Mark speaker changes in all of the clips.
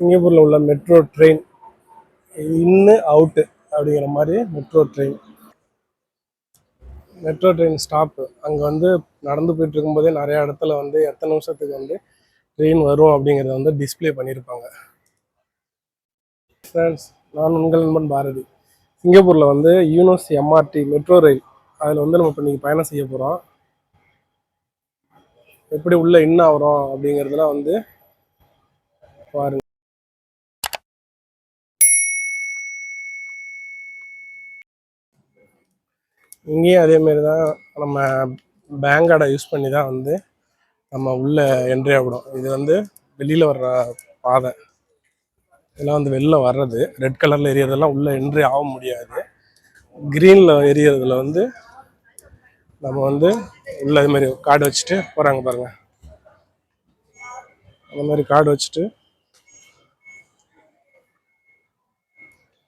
Speaker 1: சிங்கப்பூரில் உள்ள metro train இன்னு அவுட்டு அப்படிங்கிற மாதிரி metro train. Metro train stop அங்கே வந்து நடந்து போயிட்டு இருக்கும்போதே நிறைய இடத்துல வந்து எத்தனை நிமிஷத்துக்கு வந்து ட்ரெயின் வரும் அப்படிங்கிறத வந்து டிஸ்பிளே பண்ணியிருப்பாங்க ஃப்ரெண்ட்ஸ் நான் உங்கள் நண்பன் பாரதி. சிங்கப்பூரில் வந்து யூனோஸ் எம்ஆர்டி மெட்ரோ ரயில். அதில் வந்து நம்ம இப்போ நீங்கள் பயணம் செய்ய போகிறோம் எப்படி உள்ளே இன்னும் ஆகிறோம் அப்படிங்கிறதுலாம் வந்து பாருங்கள் இங்கேயும் அதேமாரி தான் நம்ம பேங்க் கார்டை யூஸ் பண்ணி தான் வந்து நம்ம உள்ளே என்ட்ரி ஆகிடும் இது வந்து வெளியில் வர்ற பாதை. இதெல்லாம் வந்து வெளில வர்றது ரெட் கலரில் எரியறதெல்லாம் உள்ளே என்ட்ரி ஆக முடியாது. க்ரீனில் எரியறதுல வந்து நம்ம வந்து உள்ளே இது மாதிரி கார்டு வச்சுட்டு போகிறாங்க பாருங்கள் அந்த மாதிரி கார்டு வச்சுட்டு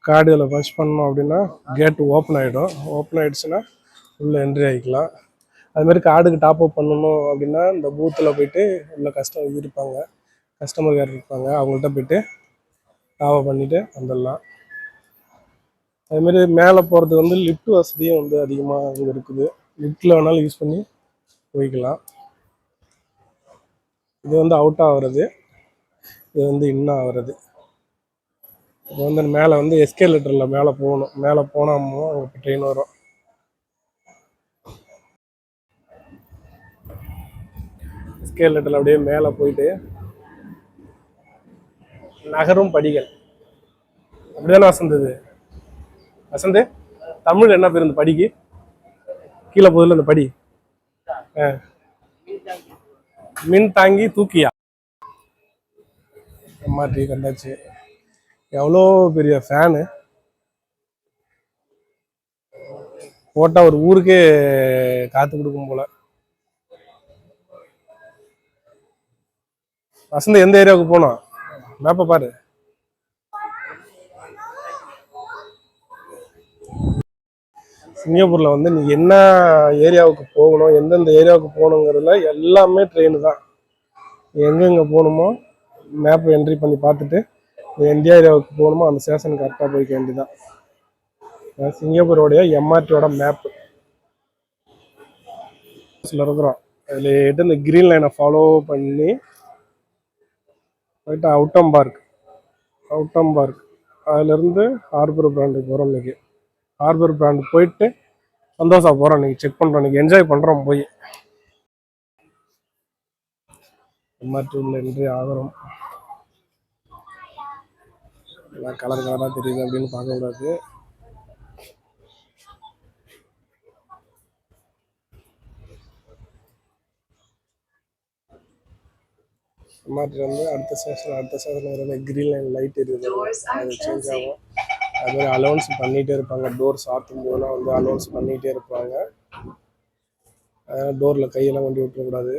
Speaker 1: கார்டு இதில் பஞ்ச் பண்ணோம் அப்படின்னா கேட் ஓப்பன் ஆகிடும் ஓப்பன் ஆகிடுச்சுன்னா உள்ளே என்ட்ரி ஆகிக்கலாம் அதுமாரி கார்டுக்கு டாப் அப் பண்ணணும் அப்படின்னா இந்த பூத்தில் போயிட்டு உள்ள கஸ்டமர் இருப்பாங்க. கஸ்டமர் கேர் இருப்பாங்க. அவங்கள்ட்ட போயிட்டு டாப் அப் பண்ணிவிட்டு வந்துடலாம். அதுமாரி மேலே போகிறதுக்கு வந்து லிஃப்ட் வசதியும் வந்து அதிகமாக இங்கே இருக்குது. லிஃப்ட்டில் வேணாலும் யூஸ் பண்ணி போய்க்கலாம். இது வந்து அவுட் ஆகிறது இது வந்து இன்னும் ஆகிறது இப்போ வந்து மேலே வந்து எஸ்கேலேட்டரில் மேலே போகணும். மேலே போனோமோ அங்கே ட்ரெயின் வரும். எஸ்கேலேட்டரில் அப்படியே மேலே போயிட்டு நகரும் படிகள். அப்படிதானே வசந்தது வசந்து தமிழ் என்ன பேர் இந்த படிக்கு? கீழே போதில் இந்த படி. மின் தாங்கி தூக்கியா? எம்ஆர்டி கண்டாச்சு. எவ்வளோ பெரிய ஃபேனு போட்டால் ஒரு ஊருக்கே காத்து கொடுக்கும் போல. வசந்த் எந்த ஏரியாவுக்கு போனோம் மேப்பை பாரு. சிங்கப்பூரில் வந்து நீ என்ன ஏரியாவுக்கு போகணும் எந்தெந்த ஏரியாவுக்கு போகணுங்கிறதுல எல்லாமே ட்ரெயின் தான். எங்கெங்கே போகணுமோ மேப்பை என்ட்ரி பண்ணி பார்த்துட்டு நீ ஏரியாவுக்கு போகணுமோ அந்த ஸ்டேஷன் கரெக்டாக போய்க்க வேண்டியதான் சிங்கப்பூரோடைய எம்ஆர்டியோட மேப்பு இருக்கிறோம். அதில் எடுத்து இந்த க்ரீன் லைனை ஃபாலோ பண்ணி போயிட்டு அவுட்டம் பார்க் அவுட்டம் பார்க் அதுலேருந்து ஹார்பர் பிராண்டுக்கு போகிறோம் இன்றைக்கி ஹார்பர் பிராண்டு போயிட்டு சந்தோஷம் போகிறோம் இன்றைக்கி செக் பண்ணுறோம் இன்றைக்கி என்ஜாய் பண்ணுறோம் போய். எம்ஆர்டி உள்ள என்ட்ரி ஆகிறோம் எல்லாம் கலர் கலராக தெரியுது அப்படின்னு பார்க்கக்கூடாது எம்ஆர்டி வந்து அடுத்த ஸ்டேஷன் அடுத்த ஸ்டேஷன் வர க்ரீன் லைன் லைட் எரியுது. அது சேஞ்ச் ஆகும். அது மாதிரி அலௌன்ஸ் பண்ணிகிட்டே இருப்பாங்க. டோர் சாத்தும் போதெல்லாம் வந்து அலௌன்ஸ் பண்ணிகிட்டே இருப்பாங்க. டோரில் கையெல்லாம் கொண்டு விட்டுறக்கூடாது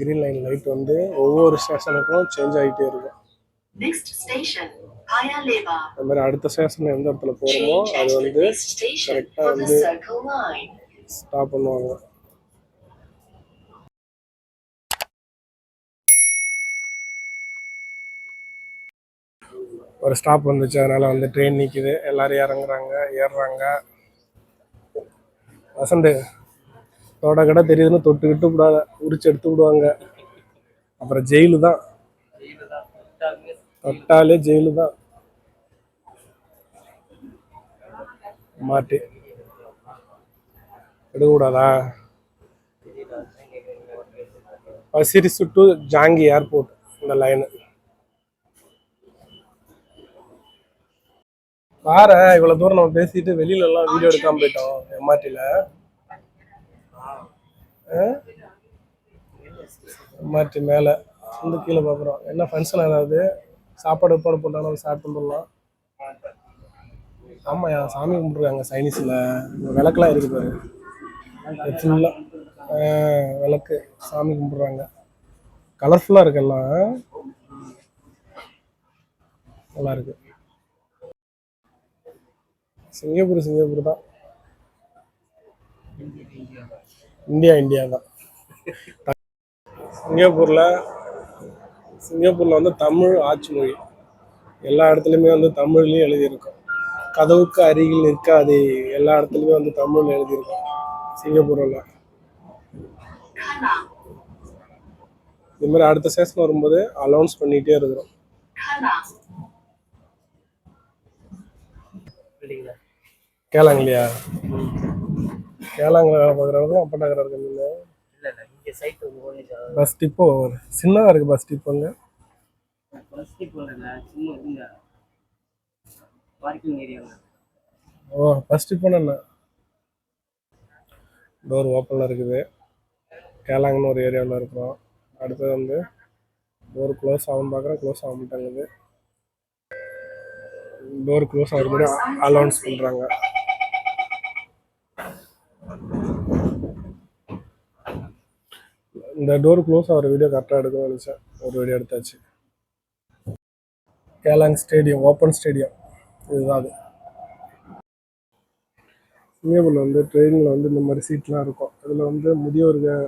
Speaker 1: க்ரீன் லைன் லைட் வந்து ஒவ்வொரு ஸ்டேஷனுக்கும் சேஞ்ச் ஆகிட்டே இருக்கும். அது மாதிரி அடுத்த ஸ்டேஷன் எந்த இடத்துல போகிறோமோ அது வந்து
Speaker 2: the
Speaker 1: வந்து-. ஸ்டாப் பண்ணுவாங்க. ஒரு ஸ்டாப் வந்துச்சு அதனால வந்து ட்ரெயின் நிற்கிது எல்லாரும் இறங்குறாங்க ஏறுறாங்க. வசந்து தோட கடை தெரியுதுன்னு தொட்டுக்கிட்டு விடாத உரிச்சு எடுத்து விடுவாங்க. அப்புறம் ஜெயிலு தான் தொட்டாலே ஜெயிலு தான் மாட்டி. எடுக்கக்கூடாதா? Pasir Ris to Changi Airport இந்த லைனு பாரு இவ்வளோ தூரம் நம்ம பேசிட்டு வெளியில எல்லாம் வீடியோ எடுக்காம போயிட்டோம் எம்ஆர்டியில எம்ஆர்டி மேல வந்து கீழே பாக்குறோம். என்ன ஃபங்க்ஷன் ஏதாவது சாப்பாடு உப்பாடு போட்டாலும் ஸ்டார்ட் பண்ணிடலாம் ஆமாம் சாமி கும்பிட்ருக்காங்க சைனீஸில். விளக்கெலாம் இருக்கு பாரு. ஃபுல்லாக விளக்கு சாமி கும்பிட்றாங்க கலர்ஃபுல்லாக இருக்கு எல்லாம் நல்லா இருக்கு. சிங்கப்பூர் சிங்கப்பூர் தான். இந்தியா இந்தியா தான். சிங்கப்பூரில் சிங்கப்பூரில் வந்து தமிழ் ஆட்சி மொழி. எல்லா இடத்துலையுமே வந்து தமிழ்லேயும் எழுதியிருக்கும். கதவுக்கு அருகில் நிற்காதே எல்லா இடத்துலையுமே வந்து தமிழில் எழுதியிருக்கும். சிங்கப்பூரில். இது மாதிரி அடுத்த சீசன் வரும்போது அலௌன்ஸ் பண்ணிகிட்டே இருக்கிறோம். கேளாங்கலையா கேளாங்கில் வேலை பார்க்குறவங்க அப்பட்டாக்கிற இருக்கு பஸ் டிப்போ சின்னதாக இருக்குது பஸ் டிப்போ அங்கே.
Speaker 3: ஃபஸ்ட்டு போகிறேங்க சும்மா இதுங்க பார்க்கிங் ஏரியாங்க
Speaker 1: ஓ பஸ் டிப்போன்னு என்ன டோர் ஓப்பனில் இருக்குது. கேலாங்கன்னு ஒரு ஏரியாவில் இருக்கிறோம். அடுத்தது வந்து டோர் க்ளோஸ் ஆகும் பார்க்குறேன் க்ளோஸ் ஆக மாட்டேங்குது. டோர் க்ளோஸ் ஆகிற மாதிரி அலௌன்ஸ் பண்ணுறாங்க இந்த டோர் க்ளோஸ் ஆகிற வீடியோ கரெக்டாக எடுக்கணும்னு நினச்சேன். ஒரு வீடியோ எடுத்தாச்சு. கேலாங் ஸ்டேடியம் ஓப்பன் ஸ்டேடியம் இதுதான் அது. சிங்கப்பூரில் வந்து ட்ரெயினில் வந்து இந்த மாதிரி சீட்லாம் இருக்கும். அதில் வந்து முதியோர்கள்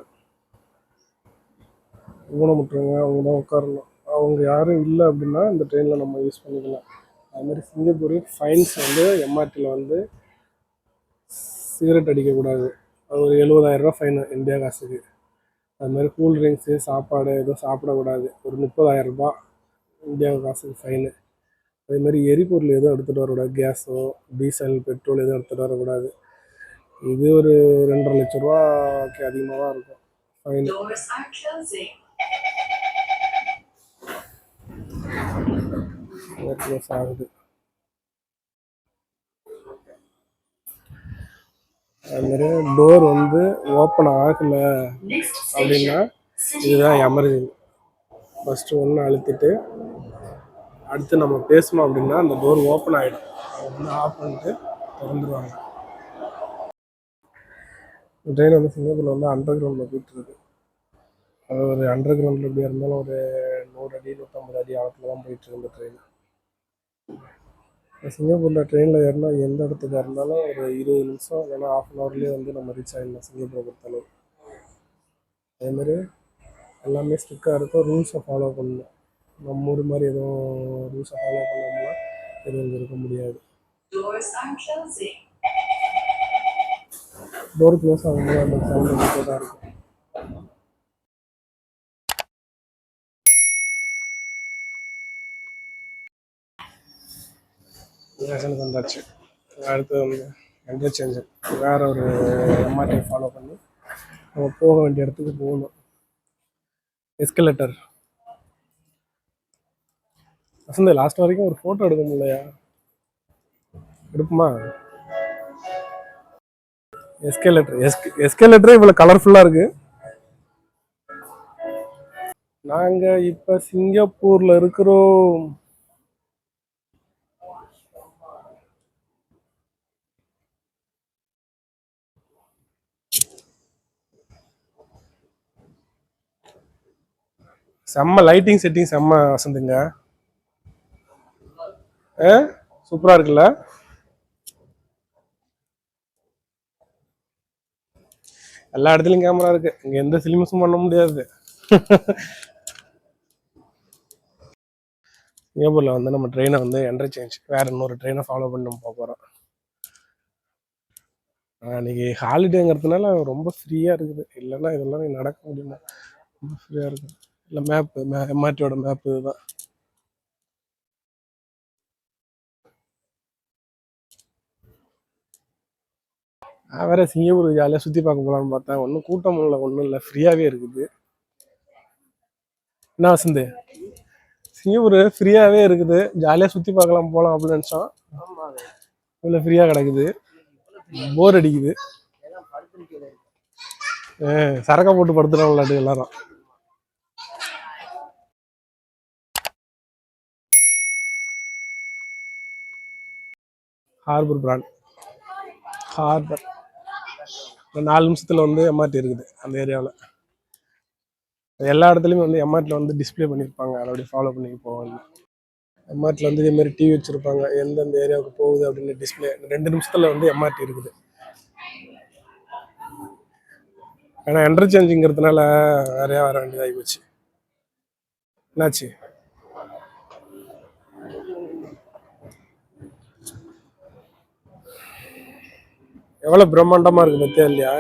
Speaker 1: ஊனமுற்றவங்க அவங்க தான் உட்காரணும். அவங்க யாரும் இல்லை அப்படின்னா இந்த ட்ரெயினில் நம்ம யூஸ் பண்ணிக்கலாம். அது மாதிரி ஃபைன்ஸ் வந்து எம்ஆர்டியில் வந்து சிகரெட் அடிக்கக்கூடாது. அது ஒரு எழுபதாயிரரூபா ஃபைனு இந்தியா காசுக்கு. அது மாதிரி கூல் ட்ரிங்க்ஸு சாப்பாடு எதுவும் சாப்பிடக்கூடாது. ஒரு முப்பதாயிரம் ரூபாய் இந்தியா காசுக்கு ஃபைனு அதே மாதிரி எரிபொருள் எதுவும் எடுத்துகிட்டு வரக்கூடாது. கேஸோ டீசல் பெட்ரோல் எதுவும் எடுத்துகிட்டு வரக்கூடாது. இது ஒரு ரெண்டரை லட்ச ரூபாய்க்கு அதிகமாக தான் இருக்கும் ஃபைன். க்ளோஸ் ஆகுது. அதுமாரி டோர் வந்து ஓப்பன் ஆகலை அப்படின்னா இதுதான் எமர்ஜென்சி ஃபஸ்ட்டு ஒன்று அழுத்திட்டு அடுத்து நம்ம பேசணும் அப்படின்னா அந்த டோர் ஓப்பன் ஆகிடும் வந்து ஆஃப் பண்ணிட்டு திறந்துருவாங்க. ட்ரெயின் வந்து சிங்கப்பூரில் வந்து அண்டர் கிரவுண்டில் போயிட்டு இருக்கு. அது ஒரு அண்டர் கிரவுண்டில் எப்படியா இருந்தாலும் ஒரு நூறு அடி நூற்றம்பது அடி ஆழத்தில் தான் போயிட்டு இருக்கு இந்த ட்ரெயின் சிங்கப்பூரில் ட்ரெயினில் ஏறினா எந்த இடத்துக்கு இருந்தாலும் ஒரு இருபது நிமிஷம் இல்லைன்னா ஆஃப் அன் ஹவர்லேயே வந்து நம்ம ரீச் ஆகிடலாம் சிங்கப்பூரை பொறுத்தளவு. அதேமாதிரி எல்லாமே ஸ்ட்ரிக்டாக இருக்கும். ரூல்ஸை ஃபாலோ பண்ணணும். நம்ம ஊர் மாதிரி எதுவும் ரூல்ஸை ஃபாலோ பண்ணோம்னா எதுவும் இருக்க முடியாது. டோர் க்ளோஸ் ஆகும்போது சவுண்ட் வந்துட்டே தான் இருக்கும். வேகன் வந்தாச்சு. அடுத்து வந்து சேஞ்சர் வேறே ஒரு எம்ஆர்டி ஃபாலோ பண்ணி நம்ம போக வேண்டிய இடத்துக்கு போகணும். எஸ்கலேட்டர் வசந்த் லாஸ்ட் வரைக்கும் ஒரு ஃபோட்டோ எடுக்க முடியலையா? எடுப்புமா? எஸ்கேலேட்டர் எஸ்கே எஸ்கேலேட்டரே இவ்வளோ கலர்ஃபுல்லாக இருக்கு. நாங்கள் இப்போ சிங்கப்பூரில் இருக்கிறோம். செம்ம லைட்டிங் செட்டிங் செம்ம வசந்துங்க. ஆ? சூப்பராக இருக்குல்ல? எல்லா இடத்துலையும் கேமரா இருக்கு. இங்கே எந்த ஃபிலிம்ஸும் பண்ண முடியாது. சிங்கப்பூரில் வந்து நம்ம ட்ரெயினை வந்து என்டர்சேஞ்ச் வேற இன்னொரு ட்ரெயினை ஃபாலோ பண்ணி நம்ம போக போகிறோம் இன்னைக்கு ஹாலிடேங்கிறதுனால ரொம்ப ஃப்ரீயாக இருக்குது. இல்லைன்னா இதெல்லாம் நடக்க முடியுமா ரொம்ப ஃப்ரீயாக இருக்குது. இல்லை மேப்பு எம்ஆர்டியோட மேப் இதுதான். நான் வேற சிங்கப்பூர் ஜாலியாக சுற்றி பார்க்க போகலான்னு பார்த்தேன். ஒன்றும் கூட்டம் இல்லை ஒன்றும் இல்லை. ஃப்ரீயாகவே இருக்குது. என்ன வசந்து? சிங்கப்பூர் ஃப்ரீயாகவே இருக்குது. ஜாலியாக சுற்றி பார்க்கலாம் போகலாம் அப்படின்னு நினச்சோம் இவ்வளோ ஃப்ரீயாக கிடக்குது. போர் அடிக்குது.
Speaker 3: எல்லாம்
Speaker 1: சரக்கை போட்டு படுத்துட்டோம் விளையாட்டு எல்லாரும். ஹார்பர் பிராண்ட் ஹார்பர் நாலு நிமிஷத்தில் வந்து எம்ஆர்டி இருக்குது அந்த ஏரியாவில் எல்லா இடத்துலையுமே வந்து எம்ஆர்டியில் வந்து டிஸ்ப்ளே பண்ணியிருப்பாங்க அதை அப்படியே ஃபாலோ பண்ணி போவாங்க. எம்ஆர்டியில் வந்து இதேமாரி டிவி வச்சுருப்பாங்க. எந்தெந்த ஏரியாவுக்கு போகுது அப்படின்னு டிஸ்ப்ளே ரெண்டு நிமிஷத்தில் வந்து எம்ஆர்டி இருக்குது. ஏன்னா என்டர்சேஞ்சுங்கிறதுனால நிறையா வர வேண்டியதாகி போச்சு. என்னாச்சு? எவ்வளவு பிரம்மாண்டமா இருக்கு பத்தியா இல்லையா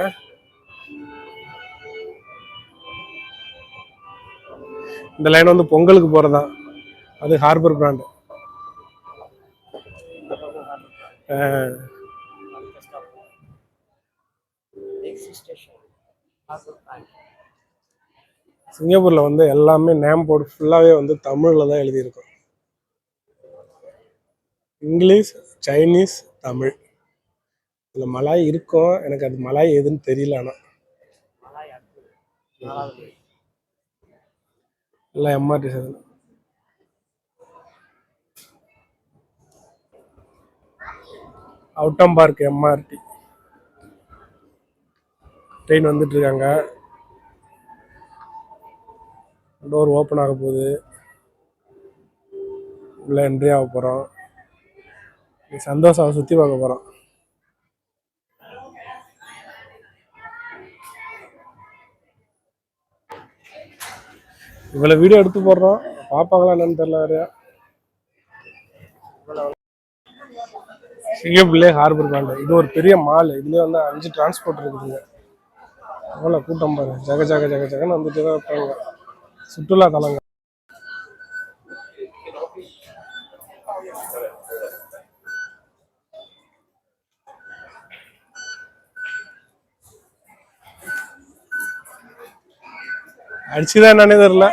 Speaker 1: இந்த லைன் வந்து பொங்கலுக்கு போறதா? அது ஹார்பர் பிராண்ட்
Speaker 3: சிங்கப்பூரில்
Speaker 1: சிங்கப்பூர்ல வந்து எல்லாமே நேம் போர்டு ஃபுல்லாவே வந்து தமிழ்ல தான் எழுதியிருக்கும். English Chinese Tamil. இதுல மலாய் இருக்கும் எனக்கு அது மலாய் எதுன்னு தெரியல ஆனா.
Speaker 3: மலாய்
Speaker 1: எம்ஆர்டி சேதன் அவுட்டம் பார்க் எம்ஆர்டி ட்ரெயின் வந்துட்டு இருக்காங்க. டோர் ஓப்பன் ஆக போகுது. உள்ள என்ட்ரி ஆக போகிறோம் சந்தோஷம் சுற்றி பார்க்க போகிறோம் இவ்வளோ வீடியோ எடுத்து போடுறோம். பார்ப்பாங்களா என்னன்னு தெரியல வேறையா ஹார்பர் பிராண்டு இது ஒரு பெரிய மால் இதுலேயே வந்து அஞ்சு டிரான்ஸ்போர்ட் இருக்குதுங்க. எவ்வளோ கூட்டம் பாரு ஜக ஜக ஜக ஜகன்னு வந்துட்டு தான் இருப்பாங்க. சுற்றுலா தலங்க அடிச்சுதான் என்னன்னே தெரியல.